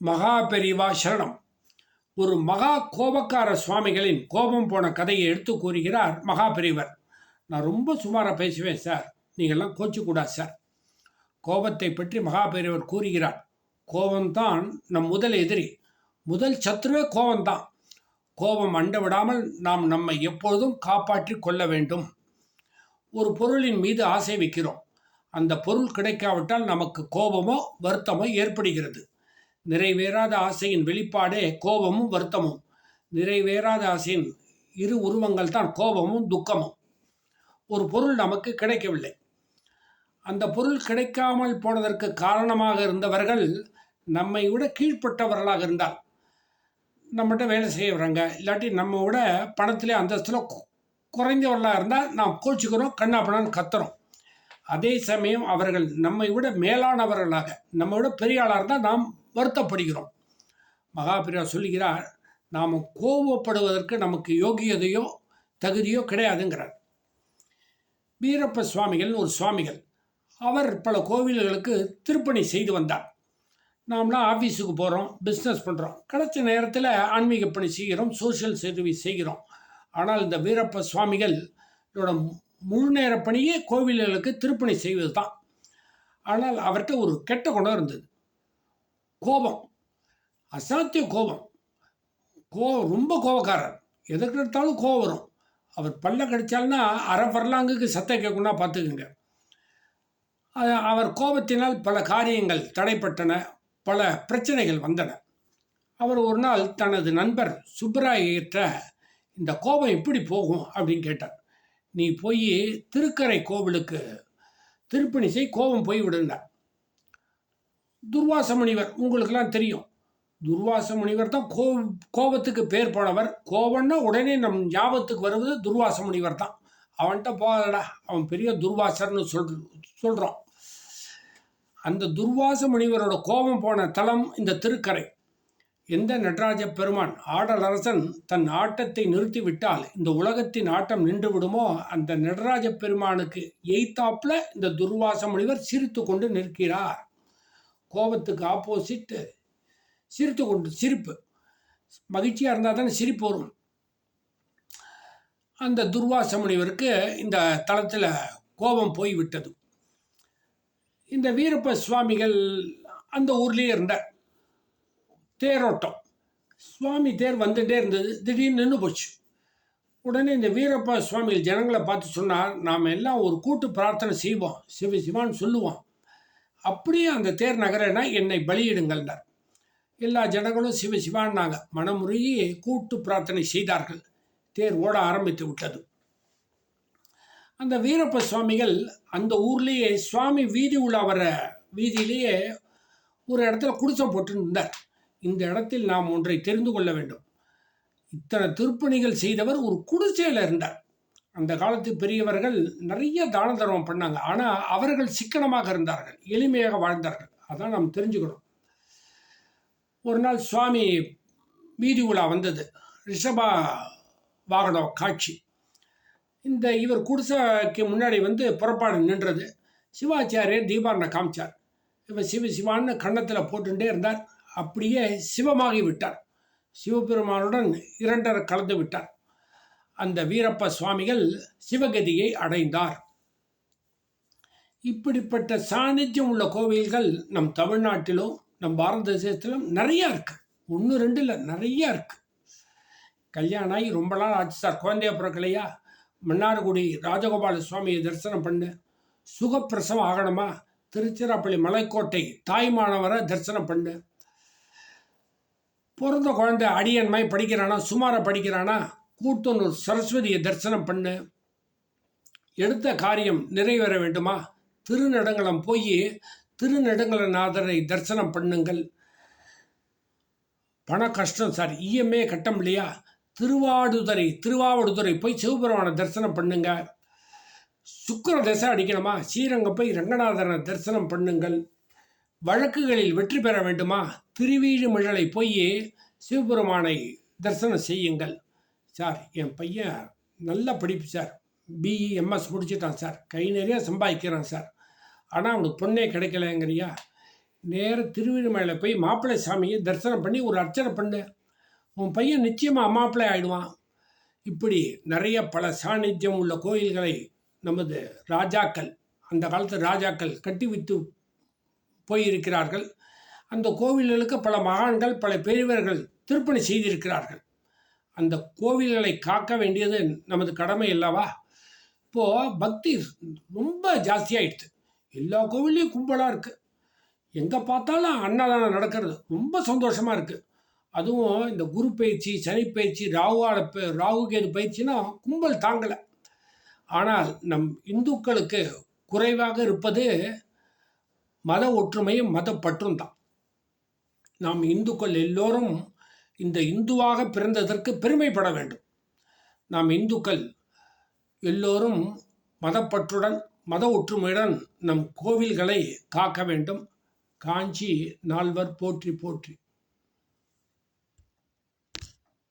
மகா பெரிவா சரணம். ஒரு மகா கோபக்கார சுவாமிகளின் கோபம் போன கதையை எடுத்து கூறுகிறார் மகா பெரியவர் நான் ரொம்ப சுமாராக பேசுவேன் சார். நீங்கள்லாம் கோச்சக்கூடாது சார். கோபத்தை பற்றி மகா பெரியவர் கூறுகிறார். கோபம்தான் நம் முதல் எதிரி. முதல் சத்ருவே கோபம்தான். கோபம் அண்ட விடாமல் நாம் நம்மை எப்பொழுதும் காப்பாற்றி கொள்ள வேண்டும். ஒரு பொருளின் மீது ஆசை வைக்கிறோம். அந்த பொருள் கிடைக்காவிட்டால் நமக்கு கோபமோ வருத்தமோ ஏற்படுகிறது. நிறைவேறாத ஆசையின் வெளிப்பாடே கோபமும் வருத்தமும். நிறைவேறாத ஆசையின் இரு உருவங்கள் தான் கோபமும் துக்கமும். ஒரு பொருள் நமக்கு கிடைக்கவில்லை. அந்த பொருள் கிடைக்காமல் போனதற்கு காரணமாக இருந்தவர்கள் நம்மை விட கீழ்ப்பட்டவர்களாக இருந்தால் நம்மகிட்ட வேலை செய்ய வர்றாங்க இல்லாட்டி நம்ம விட பணத்திலே அந்தஸ்தில் குறைந்தவர்களாக இருந்தால் நாம் கோச்சிக்கிறோம் கண்ணாப்பணான்னு கத்துறோம். அதே சமயம் அவர்கள் நம்மை விட மேலானவர்களாக நம்ம விட பெரிய ஆளாக இருந்தால் நாம் வருத்தப்படுகிறோம். மகாபிரியா சொல்லுகிறார் நாம் கோபப்படுவதற்கு நமக்கு யோகியதையோ தகுதியோ கிடையாதுங்கிறார். வீரப்ப சுவாமிகள்னு ஒரு சுவாமிகள் அவர் பல கோவில்களுக்கு திருப்பணி செய்து வந்தார். நாம்லாம் ஆஃபீஸுக்கு போகிறோம் பிஸ்னஸ் பண்ணுறோம் கிடைச்ச நேரத்தில் ஆன்மீக பணி செய்கிறோம் சோஷியல் சர்வீஸ் செய்கிறோம். ஆனால் இந்த வீரப்ப சுவாமிகள் இதோட முழு நேர பணியே கோவில்களுக்கு திருப்பணி செய்வது தான் ஆனால் அவர்கிட்ட ஒரு கெட்ட குணம் இருந்தது. கோபம். அசாத்திய கோபம். கோ ரொம்ப கோபக்காரர். எதுக்கு எடுத்தாலும் கோபம் வரும். அவர் பல்ல கடிச்சால்னா அரை பரலாங்குக்கு சத்தம் கேட்கும்னா பார்த்துக்குங்க. அவர் கோபத்தினால் பல காரியங்கள் தடைப்பட்டன பல பிரச்சனைகள் வந்தன. அவர் ஒரு நாள் தனது நண்பர் சுப்பராயிட்ட இந்த கோபம் எப்படி போகும் அப்படின்னு கேட்டார். நீ போய் திருக்கரை கோவிலுக்கு திருப்பணி செய் கோபம் போய் விடுந்தார் துர்வாச முனிவர் உங்களுக்கெல்லாம் தெரியும். துர்வாச முனிவர் தான் கோ கோபத்துக்கு பேர் போனவர் கோபம்னா உடனே நம் ஞாபகத்துக்கு வருவது துர்வாச முனிவர் தான். அவன்கிட்ட போகாதடா அவன் பெரிய துர்வாசர்னு சொல் சொல்கிறோம் அந்த துர்வாச முனிவரோட கோபம் போன தலம் இந்த திருக்கரை. எந்த நடராஜ பெருமான் ஆடலரசன் தன் ஆட்டத்தை நிறுத்திவிட்டால் இந்த உலகத்தின் ஆட்டம் நின்று விடுமோ? அந்த நடராஜ பெருமானுக்கு எய்த்தாப்புல இந்த துர்வாச முனிவர் சிரித்து கொண்டு நிற்கிறார். கோபத்துக்கு ஆப்போசிட் சிரித்து கொண்டு சிரிப்பு. மகிழ்ச்சியாக இருந்தால் தானே சிரிப்பு வரும். அந்த துர்வாச முனிவருக்கு இந்த தளத்தில் கோபம் போய் விட்டது. இந்த வீரப்ப சுவாமிகள் அந்த ஊர்லேயே இருந்தார் தேரோட்டம். சுவாமி தேர் வந்துகிட்டே இருந்தது திடீர்னு நின்று போச்சு. உடனே இந்த வீரப்ப சுவாமிகள் ஜனங்களை பார்த்து சொன்னார் நாம் எல்லாம் ஒரு கூட்டு பிரார்த்தனை செய்வோம். சிவ சிவான்னு சொல்லுவோம். அப்படியே அந்த தேர் நகரனா என்னை பலியிடுங்கள்னார். எல்லா ஜனங்களும் சிவ சிவான்னாங்க. மனமுருகி கூட்டு பிரார்த்தனை செய்தார்கள். தேர் ஓட ஆரம்பித்து விட்டது. அந்த வீரப்ப சுவாமிகள் அந்த ஊர்லேயே சுவாமி வீதி உலா வர வீதியிலேயே ஒரு இடத்துல குடிசம் போட்டுருந்தார். இந்த இடத்தில் நாம் ஒன்றை தெரிந்து கொள்ள வேண்டும். இத்தனை திருப்பணிகள் செய்தவர் ஒரு குடிசையில் இருந்தார். அந்த காலத்து பெரியவர்கள் நிறைய தான தர்மம் பண்ணாங்க. ஆனால் அவர்கள் சிக்கனமாக இருந்தார்கள். எளிமையாக வாழ்ந்தார்கள். அதான் நாம் தெரிஞ்சுக்கணும். ஒரு நாள் சுவாமி வீதி உலா வந்தது. ரிஷபா வாகனம் காட்சி. இந்த இவர் குடிசைக்கு முன்னாடி வந்து புறப்பாடு நின்றது. சிவாச்சாரியர் தீபாரனை காமிச்சார். இவர் சிவ சிவான்னு கன்னத்தில் போட்டுட்டே இருந்தார். அப்படியே சிவமாகி விட்டார். சிவபெருமானுடன் இரண்டரை கலந்து விட்டார். அந்த வீரப்ப சுவாமிகள் சிவகதியை அடைந்தார். இப்படிப்பட்ட சாநித்தியம் உள்ள கோவில்கள் நம் தமிழ்நாட்டிலும் நம் பாரத தேசத்திலும் நிறையா இருக்கு. ஒன்று ரெண்டு இல்லை இருக்குது இருக்கு. கல்யாணம் ஆகி ரொம்ப நாள் ஆச்சு சார். குழந்தைய பிறக்கலையா? மன்னார்குடி ராஜகோபால சுவாமியை தரிசனம் பண்ணு. சுகப்பிரசவம் ஆகணுமா? திருச்சிராப்பள்ளி மலைக்கோட்டை தாய்மானவரை தரிசனம் பண்ணு. பிறந்த குழந்தை அடியன்மாய் படிக்கிறானா? சுமாரை படிக்கிறானா? கூட்டனூர் சரஸ்வதியை தரிசனம் பண்ணு. எடுத்த காரியம் நிறைவேற வேண்டுமா? திருநடங்களம் போய் திருநடங்களநாதரை தரிசனம் பண்ணுங்கள். பண கஷ்டம் சார் இஎம்ஏ கட்டம் இல்லையா? திருவாடுதுறை திருவாவடுதுறை போய் சிவபெருமானை தரிசனம் பண்ணுங்க. சுக்கர தசை அடிக்கணுமா? ஸ்ரீரங்கம் போய் ரங்கநாதரை தரிசனம் பண்ணுங்கள். வழக்குகளில் வெற்றி பெற வேண்டுமா? திருவீழுமிழலை போய் சிவபெருமானை தரிசனம் செய்யுங்கள். சார் என் பையன் நல்ல படிப்பு சார். பிஇ எம்எஸ் முடிச்சிட்டான் சார். கை நிறைய சம்பாதிக்கிறான் சார். ஆனால் அவனுக்கு பொண்ணே கிடைக்கலங்கிறியா? நேர திருவிழிமலையில் போய் மாப்பிள்ளை சாமியை தரிசனம் பண்ணி ஒரு அர்ச்சனை பண்ணு. உன் பையன் நிச்சயமாக மாப்பிள்ளை ஆயிடுவான். இப்படி நிறைய பல சாநித்தியம் உள்ள கோயில்களை நமது ராஜாக்கள் அந்த காலத்து ராஜாக்கள் கட்டி வைத்து போயிருக்கிறார்கள். அந்த கோவில்களுக்கு பல மகான்கள் பல பெரியவர்கள் திருப்பணி செய்திருக்கிறார்கள். அந்த கோவில்களை காக்க வேண்டியது நமது கடமை அல்லவா? இப்போது பக்தி ரொம்ப ஜாஸ்தியாயிடுது. எல்லா கோவில்லையும் கும்பலாக இருக்குது எங்கே பார்த்தாலும் அன்னதானம் நடக்கிறது. ரொம்ப சந்தோஷமாக இருக்குது அதுவும் இந்த குரு பயிற்சி சனி பயிற்சி ராகுவாட ப- ராகு பயிற்சினா கும்பல் தாங்கலை. ஆனால் நம் இந்துக்களுக்கு குறைவாக இருப்பது மத ஒற்றுமையும் மத பற்றும் தான். நாம் இந்துக்கள் எல்லோரும் இந்த இந்துவாக பிறந்ததற்கு பெருமைப்பட வேண்டும். நாம் இந்துக்கள் எல்லோரும் மதப்பற்றுடன் மத ஒற்றுமையுடன் நம் கோவில்களை காக்க வேண்டும். காஞ்சி நால்வர் போற்றி போற்றி.